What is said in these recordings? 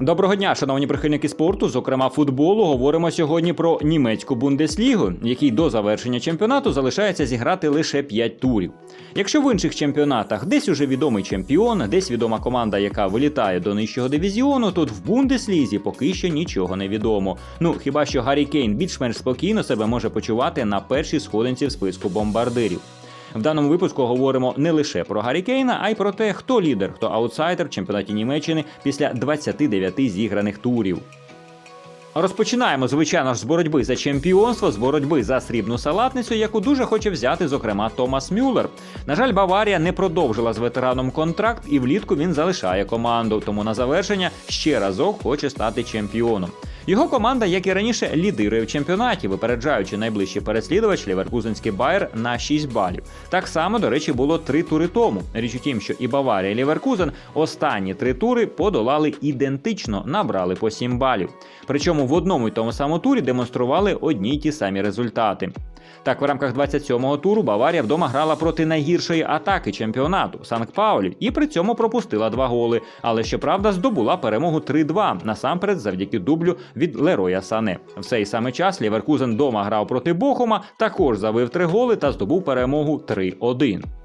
Доброго дня, шановні прихильники спорту, зокрема футболу. Говоримо сьогодні про німецьку бундеслігу, якій до завершення чемпіонату залишається зіграти лише 5 турів. Якщо в інших чемпіонатах десь уже відомий чемпіон, десь відома команда, яка вилітає до нижчого дивізіону, тут в бундеслізі поки що нічого не відомо. Ну хіба що Гаррі Кейн більш-менш спокійно себе може почувати на першій сходинці в списку бомбардирів. В даному випуску говоримо не лише про Гаррі Кейна, а й про те, хто лідер, хто аутсайдер в чемпіонаті Німеччини після 29 зіграних турів. Розпочинаємо, звичайно ж, з боротьби за чемпіонство, з боротьби за срібну салатницю, яку дуже хоче взяти, зокрема, Томас Мюллер. На жаль, Баварія не продовжила з ветераном контракт, і влітку він залишає команду. Тому на завершення ще разок хоче стати чемпіоном. Його команда, як і раніше, лідирує в чемпіонаті, випереджаючи найближчий переслідувач Ліверкузенський Байер на 6 балів. Так само, до речі, було три тури тому. Річ у тім, що і Баварія, і Ліверкузен останні три тури подолали ідентично, набрали по 7 балів. Причому в одному й тому самому турі демонстрували одні й ті самі результати. Так, в рамках 27-го туру Баварія вдома грала проти найгіршої атаки чемпіонату Санкт Паулі і при цьому пропустила два голи. Але щоправда здобула перемогу 3-2, насамперед завдяки дублю від Лероя Сане. В цей саме час Ліверкузен дома грав проти Бохума, також завив три голи та здобув перемогу 3-1.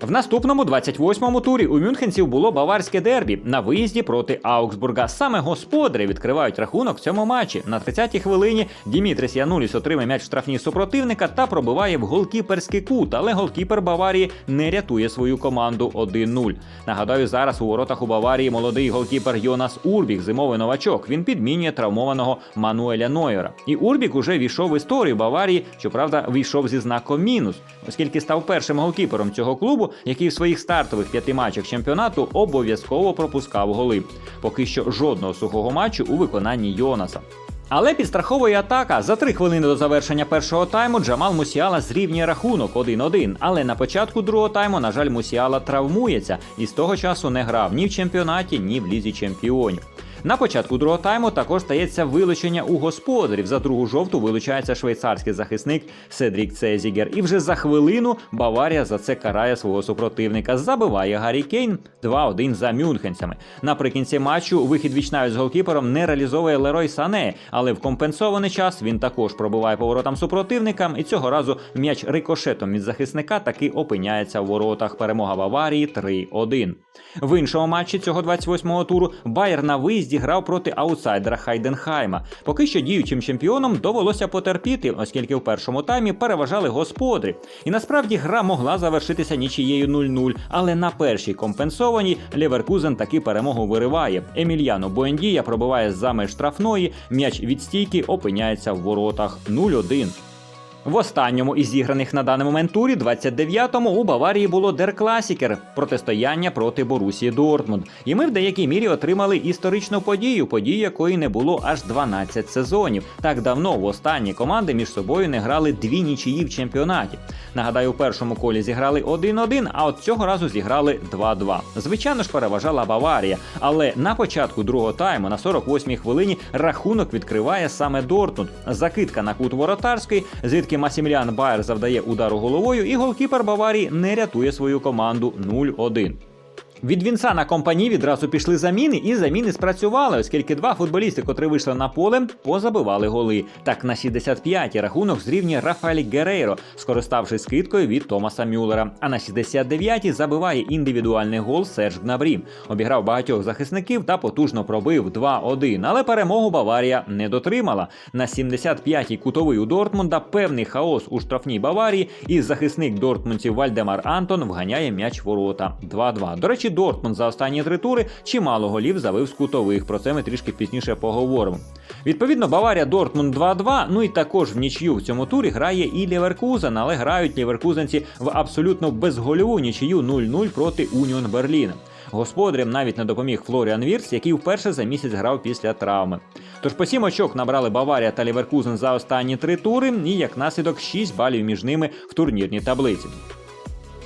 В наступному 28-му турі у мюнхенців було баварське дербі на виїзді проти Аугсбурга. Саме господарі відкривають рахунок в цьому матчі. На 30-й хвилині Дімітрис Януліс отримає м'яч в штрафній супротивника та пробиває в голкіперський кут, але голкіпер Баварії не рятує свою команду 1-0. Нагадаю, зараз у воротах у Баварії молодий голкіпер Йонас Урбік, зимовий новачок. Він підмінює травмованого Мануеля Нойера. І Урбік уже війшов в історію Баварії, щоправда, війшов зі знаком мінус, оскільки став першим голкіпером цього клубу, який в своїх стартових п'яти матчах чемпіонату обов'язково пропускав голи. Поки що жодного сухого матчу у виконанні Йонаса. Але підстраховує атака. За три хвилини до завершення першого тайму Джамал Мусіала зрівнює рахунок 1-1. Але на початку другого тайму, на жаль, Мусіала травмується і з того часу не грав ні в чемпіонаті, ні в лізі чемпіонів. На початку другого тайму також стається вилучення у господарів. За другу жовту вилучається швейцарський захисник Седрік Цезігер. І вже за хвилину Баварія за це карає свого супротивника. Забиває Гаррі Кейн 2-1 за мюнхенцями. Наприкінці матчу вихід вічнаю з голкіпером не реалізовує Лерой Сане, але в компенсований час він також пробиває поворотам супротивникам. І цього разу м'яч рикошетом від захисника таки опиняється в воротах. Перемога Баварії 3-1. В іншому матчі цього 28-го туру Байер на виїзді грав проти аутсайдера Хайденхайма. Поки що діючим чемпіоном довелося потерпіти, оскільки в першому таймі переважали господарі. І насправді гра могла завершитися нічією 0-0, але на першій компенсованій Леверкузен таки перемогу вириває. Емільяно Буендія пробиває за меж штрафної, м'яч від стійки опиняється в воротах 0-1. В останньому із зіграних на даний момент турі, 29-му, у Баварії було Дер Класікер протистояння проти Борусії Дортмунд. І ми в деякій мірі отримали історичну подію, подію якої не було аж 12 сезонів. Так давно в останні команди між собою не грали дві нічиї в чемпіонаті. Нагадаю, у першому колі зіграли 1-1, а от цього разу зіграли 2-2. Звичайно ж, переважала Баварія, але на початку другого тайму, на 48-й хвилині, рахунок відкриває саме Дортмунд. Закидка на кут воротарський, звідки Масіміліан Байер завдає удару головою, і голкіпер Баварії не рятує свою команду 0-1. Від Вінса на компанії відразу пішли заміни, і заміни спрацювали, оскільки два футболісти, котрі вийшли на поле, позабивали голи. Так на 65-й рахунок зрівнює Рафаель Герейро, скориставшись скидкою від Томаса Мюллера. А на 69-й забиває індивідуальний гол Серж Гнабрі. Обіграв багатьох захисників та потужно пробив 2-1. Але перемогу Баварія не дотримала. На 75-й кутовий у Дортмунда певний хаос у штрафній Баварії, і захисник дортмундців Вальдемар Антон вганяє м'яч ворота 2-2. До речі, Дортмунд за останні три тури чимало голів завив з кутових. Про це ми трішки пізніше поговоримо. Відповідно, Баварія Дортмунд 2-2. Ну і також в нічию в цьому турі грає і Ліверкузен, але грають ліверкузенці в абсолютно безгольову нічию 0-0 проти Уніон Берліна. Господарям навіть не допоміг Флоріан Вірс, який вперше за місяць грав після травми. Тож по сім очок набрали Баварія та Ліверкузен за останні три тури, і як наслідок 6 балів між ними в турнірній таблиці.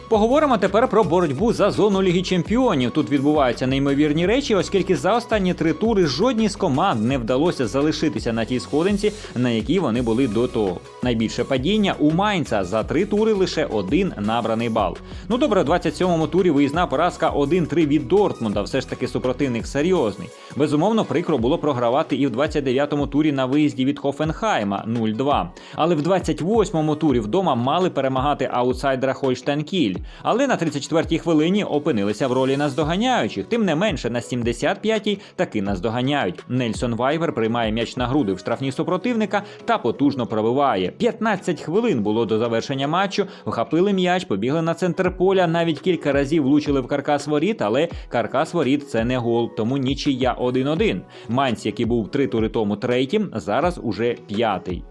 Поговоримо тепер про боротьбу за зону Ліги Чемпіонів. Тут відбуваються неймовірні речі, оскільки за останні три тури жодній з команд не вдалося залишитися на тій сходинці, на якій вони були до того. Найбільше падіння у Майнца за три тури лише один набраний бал. Ну добре, в 27-му турі виїзна поразка 1-3 від Дортмунда. Все ж таки супротивник серйозний. Безумовно, прикро було програвати і в 29-му турі на виїзді від Хофенхайма 0-2. Але в 28-му турі вдома мали перемагати аутсайдера Хольштайн Кіль. Але на 34-й хвилині опинилися в ролі наздоганяючих. Тим не менше, на 75-й таки наздоганяють. Нельсон Вайвер приймає м'яч на груди в штрафні супротивника та потужно пробиває. 15 хвилин було до завершення матчу. Вхопили м'яч, побігли на центр поля. Навіть кілька разів влучили в каркас воріт, але каркас воріт це не гол, тому нічия 1-1. Майнц, який був три тури тому третім, зараз уже п'ятий.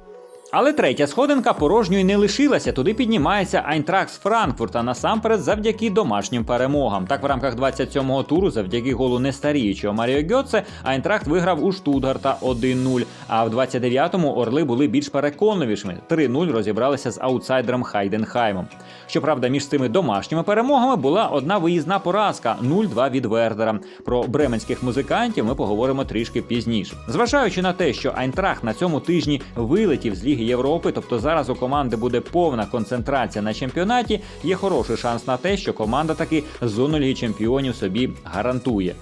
Але третя сходинка порожньою не лишилася. Туди піднімається Айнтракт з Франкфурта насамперед завдяки домашнім перемогам. Так, в рамках 27-го туру, завдяки голу нестаріючого Маріо Гьоце, Айнтракт виграв у Штутгарта 1-0. А в 29-му орли були більш переконливішими. 3-0 розібралися з аутсайдером Хайденхаймом. Щоправда, між цими домашніми перемогами була одна виїзна поразка 0-2 від Вердера. Про бременських музикантів ми поговоримо трішки пізніше. Зважаючи на те, що Айнтрахт на цьому тижні вилетів з Ліги Європи, тобто зараз у команди буде повна концентрація на чемпіонаті, є хороший шанс на те, що команда таки зону Ліги Чемпіонів собі гарантує.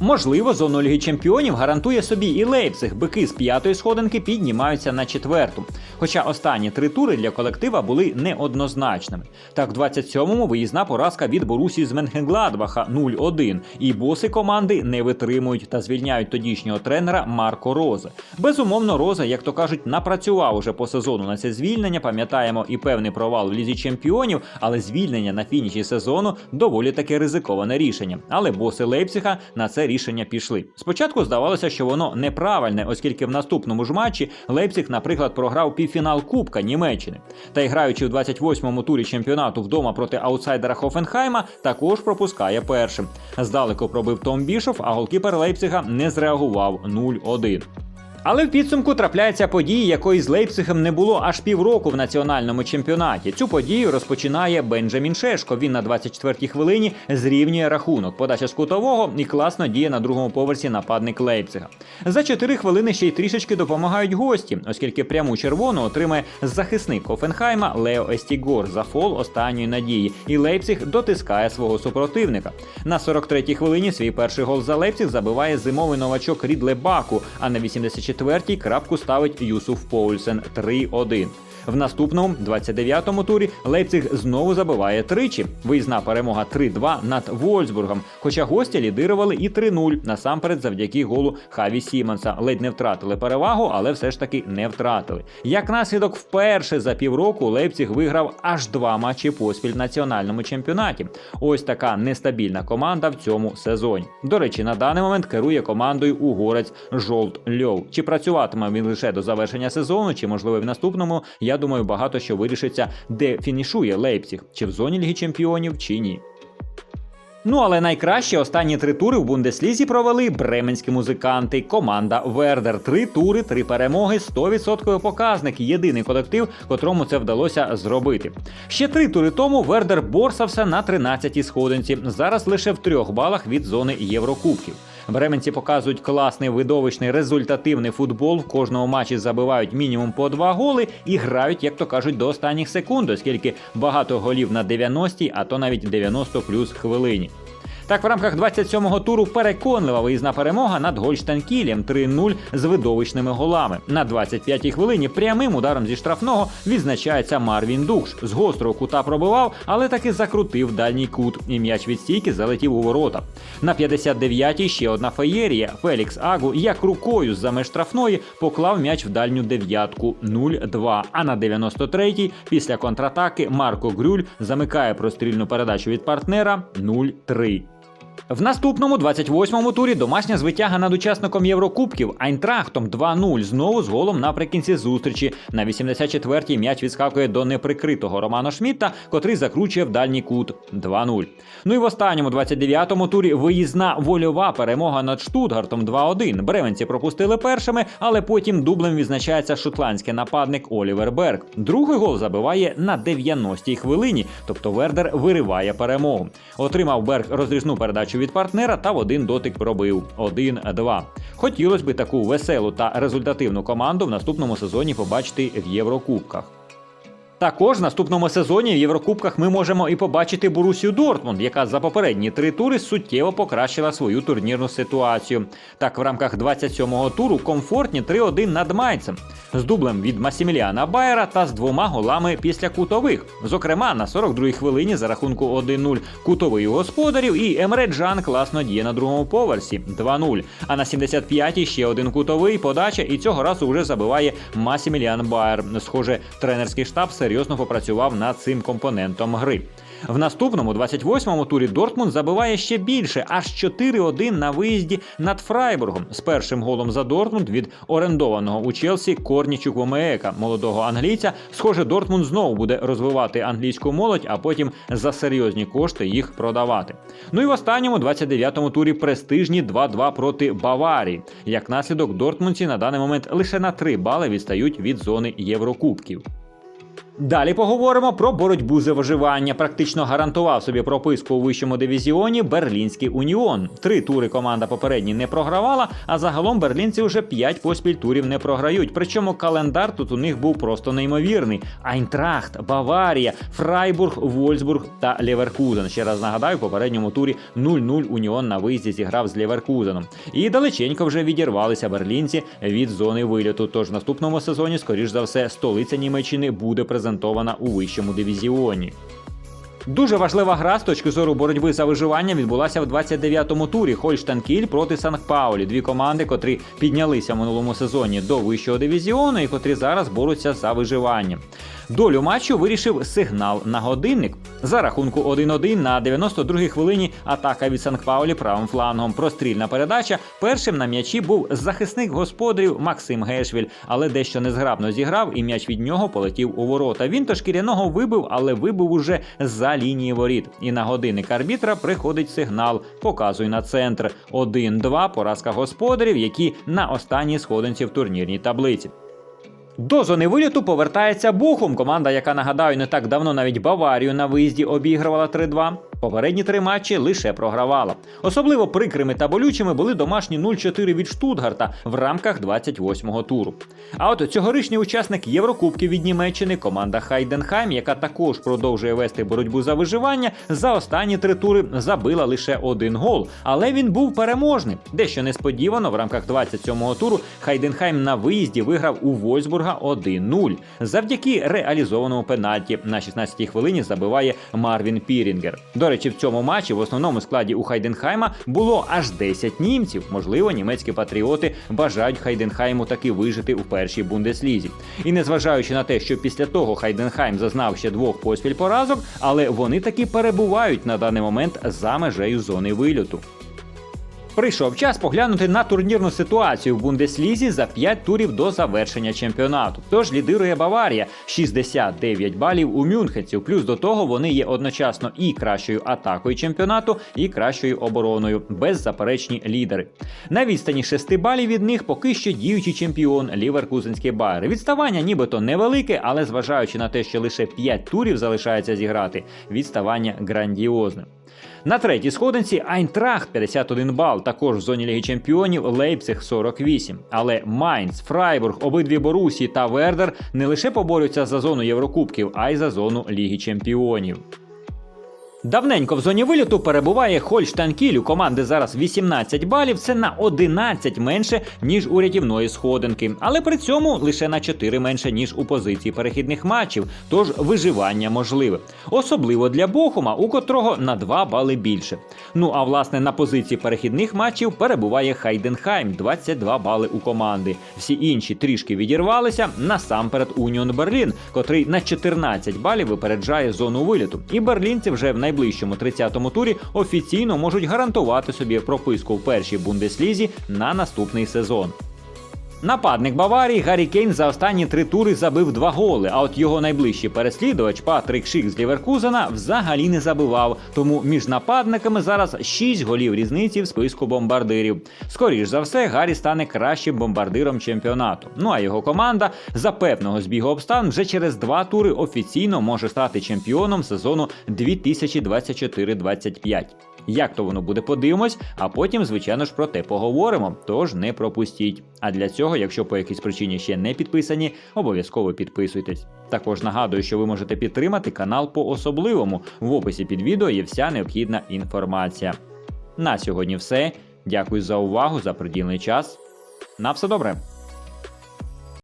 Можливо, зону Ліги Чемпіонів гарантує собі і Лейпциг. Бики з п'ятої сходинки піднімаються на четверту. Хоча останні три тури для колектива були неоднозначними. Так, в 27-му виїзна поразка від Борусі з Менхенгладбаха 0-1. І боси команди не витримують та звільняють тодішнього тренера Марко Роза. Безумовно, Роза, як то кажуть, напрацював уже по сезону на це звільнення. Пам'ятаємо і певний провал в лізі чемпіонів, але звільнення на фініші сезону доволі таки ризиковане рішення. Але боси Лейпцига на це рішення пішли. Спочатку здавалося, що воно неправильне, оскільки в наступному ж матчі Лейпциг, наприклад, програв півфінал Кубка Німеччини. Та й граючи в 28-му турі чемпіонату вдома проти аутсайдера Хофенхайма, також пропускає першим. Здалеку пробив Том Бішов, а голкіпер Лейпцига не зреагував 0-1. Але в підсумку трапляється подія, якої з Лейпцигом не було аж півроку в національному чемпіонаті. Цю подію розпочинає Бенджамін Шешко. Він на 24-й хвилині зрівнює рахунок. Подача з кутового і класно діє на другому поверсі нападник Лейпцига. За 4 хвилини ще й трішечки допомагають гості, оскільки пряму червону отримає захисник Хофенхайма Лео Естігор за фол останньої надії. І Лейпциг дотискає свого супротивника. На 43-й хвилині свій перший гол за Лейпциг забиває зимовий новачок Рідле Баку, а на 84 четвертій крапку ставить Юсуф Поульсен 3-1. В наступному 29-му турі Лейпциг знову забиває тричі. Виїзна перемога 3-2 над Вольсбургом. Хоча гості лідирували і 3-0, насамперед завдяки голу Хаві Сімонса. Ледь не втратили перевагу, але все ж таки не втратили. Як наслідок, вперше за півроку Лейпциг виграв аж два матчі поспіль в національному чемпіонаті. Ось така нестабільна команда в цьому сезоні. До речі, на даний момент керує командою угорець Жолт Льов. Чи працюватиме він лише до завершення сезону, чи можливо в наступному? Я думаю, багато що вирішиться, де фінішує Лейпціг, чи в зоні Ліги Чемпіонів, чи ні. Ну але найкраще останні три тури в Бундеслізі провели бременські музиканти. Команда Вердер. Три тури, три перемоги, 100% показник. Єдиний колектив, котрому це вдалося зробити. Ще три тури тому Вердер борсався на 13-й сходинці. Зараз лише в трьох балах від зони Єврокубків. Бременці показують класний видовищний результативний футбол. В кожному матчі забивають мінімум по два голи і грають, як то кажуть, до останніх секунд, оскільки багато голів на 90-й, а то навіть 90 плюс хвилині. Так, в рамках 27-го туру переконлива виїзна перемога над Гольштанкілем 3-0 з видовищними голами. На 25-й хвилині прямим ударом зі штрафного відзначається Марвін Дукш. З гострого кута пробивав, але таки закрутив дальній кут, і м'яч від стійки залетів у ворота. На 59-й ще одна феєрія. Фелікс Агу як рукою з за меж штрафної поклав м'яч в дальню дев'ятку 0-2. А на 93-й після контратаки Марко Грюль замикає прострільну передачу від партнера 0-3. В наступному 28-му турі домашня звитяга над учасником Єврокубків Айнтрахтом 2-0 знову з голом наприкінці зустрічі. На 84-й м'яч відскакує до неприкритого Романа Шмітта, котрий закручує в дальній кут 2-0. Ну і в останньому 29-му турі виїзна вольова перемога над Штутгартом 2-1. Бременці пропустили першими, але потім дублем відзначається шотландський нападник Олівер Берг. Другий гол забиває на 90-й хвилині, тобто Вердер вириває перемогу. Отримав Берг розрізну передачу від партнера та в один дотик пробив 1-2. Хотілося б таку веселу та результативну команду в наступному сезоні побачити в Єврокубках. Також в наступному сезоні в Єврокубках ми можемо і побачити Борусію Дортмунд, яка за попередні три тури суттєво покращила свою турнірну ситуацію. Так, в рамках 27-го туру комфортні 3-1 над Майцем з дублем від Масіміліана Байера та з двома голами після кутових. Зокрема, на 42-й хвилині за рахунку 1-0 кутовий у господарів і Емре Джан класно діє на другому поверсі 2-0. А на 75-й ще один кутовий подача, і цього разу вже забиває Масіміліан Байер. Схоже, тренерський штаб серйозно попрацював над цим компонентом гри. В наступному 28-му турі Дортмунд забиває ще більше, аж 4-1 на виїзді над Фрайбургом з першим голом за Дортмунд від орендованого у Челсі Корнічук Вомеека, молодого англійця. Схоже, Дортмунд знову буде розвивати англійську молодь, а потім за серйозні кошти їх продавати. Ну і в останньому 29-му турі престижні 2-2 проти Баварії. Як наслідок, Дортмундці на даний момент лише на 3 бали відстають від зони Єврокубків. Далі поговоримо про боротьбу за виживання. Практично гарантував собі прописку у вищому дивізіоні Берлінський Уніон. Три тури команда попередні не програвала, а загалом берлінці вже п'ять поспіль турів не програють. Причому календар тут у них був просто неймовірний: Айнтрахт, Баварія, Фрайбург, Вольсбург та Леверкузен. Ще раз нагадаю, в попередньому турі 0-0 Уніон на виїзді зіграв з Леверкузеном. І далеченько вже відірвалися берлінці від зони вильоту. Тож в наступному сезоні, скоріш за все, столиця Німеччини буде презентована у вищому дивізіоні. Дуже важлива гра з точки зору боротьби за виживання відбулася в 29-му турі Хольштан Кіль проти Санкт-Паулі. Дві команди, котрі піднялися в минулому сезоні до вищого дивізіону і котрі зараз борються за виживання. Долю матчу вирішив сигнал на годинник. За рахунку 1-1 на 92-й хвилині атака від Санкт-Паулі правим флангом. Прострільна передача. Першим на м'ячі був захисник господарів Максим Гешвіль, але дещо незграбно зіграв, і м'яч від нього полетів у ворота. Він то шкіряного вибив, але вибив уже за лінії воріт. І на годинник арбітра приходить сигнал. Показуй на центр. 1-2 поразка господарів, які на останній сходинці в турнірній таблиці. До зони виліту повертається Бухум, команда, яка нагадаю не так давно навіть Баварію на виїзді обігрувала 3-2. Попередні три матчі лише програвала. Особливо прикрими та болючими були домашні 0-4 від Штутгарта в рамках 28-го туру. А от цьогорічний учасник Єврокубків від Німеччини, команда Хайденхайм, яка також продовжує вести боротьбу за виживання, за останні три тури забила лише один гол. Але він був переможним. Дещо несподівано в рамках 27-го туру Хайденхайм на виїзді виграв у Вольсбурга 1-0. Завдяки реалізованому пенальті на 16-й хвилині забиває Марвін Пірінгер. До речі, в цьому матчі в основному складі у Хайденхайма було аж 10 німців. Можливо, німецькі патріоти бажають Хайденхайму таки вижити у першій бундеслізі. І незважаючи на те, що після того Хайденхайм зазнав ще двох поспіль поразок, але вони таки перебувають на даний момент за межею зони вильоту. Прийшов час поглянути на турнірну ситуацію в Бундеслізі за 5 турів до завершення чемпіонату. Тож лідирує Баварія 69 балів у мюнхенців. Плюс до того вони є одночасно і кращою атакою чемпіонату, і кращою обороною. Беззаперечні лідери. На відстані 6 балів від них поки що діючий чемпіон Ліверкузенський Байер. Відставання нібито невелике, але зважаючи на те, що лише 5 турів залишається зіграти, відставання грандіозне. На третій сходинці Айнтрахт 51 бал, також в зоні Ліги Чемпіонів Лейпциг 48. Але Майнц, Фрайбург, обидві Борусі та Вердер не лише поборються за зону Єврокубків, а й за зону Ліги Чемпіонів. Давненько в зоні виліту перебуває Хольштайн Кіль. У команди зараз 18 балів. Це на 11 менше ніж у рятівної сходинки, але при цьому лише на 4 менше ніж у позиції перехідних матчів. Тож виживання можливе, особливо для Бохума, у котрого на 2 бали більше. Ну а власне на позиції перехідних матчів перебуває Хайденхайм, 22 бали у команди. Всі інші трішки відірвалися насамперед Уніон Берлін, котрий на 14 балів випереджає зону виліту. І берлінці вже в найближчому 30-му турі офіційно можуть гарантувати собі прописку в першій бундеслізі на наступний сезон. Нападник Баварії Гаррі Кейн за останні три тури забив два голи. А от його найближчий переслідувач Патрик Шік з Ліверкузена взагалі не забивав. Тому між нападниками зараз 6 голів різниці в списку бомбардирів. Скоріш за все, Гаррі стане кращим бомбардиром чемпіонату. Ну а його команда за певного збігу обставин вже через два тури офіційно може стати чемпіоном сезону 2024-25. Як то воно буде, подивимось, а потім, звичайно ж, про те поговоримо. Тож не пропустіть. А для цього, якщо по якійсь причині ще не підписані, обов'язково підписуйтесь. Також нагадую, що ви можете підтримати канал по особливому. В описі під відео є вся необхідна інформація. На сьогодні все. Дякую за увагу, за приділений час. На все добре.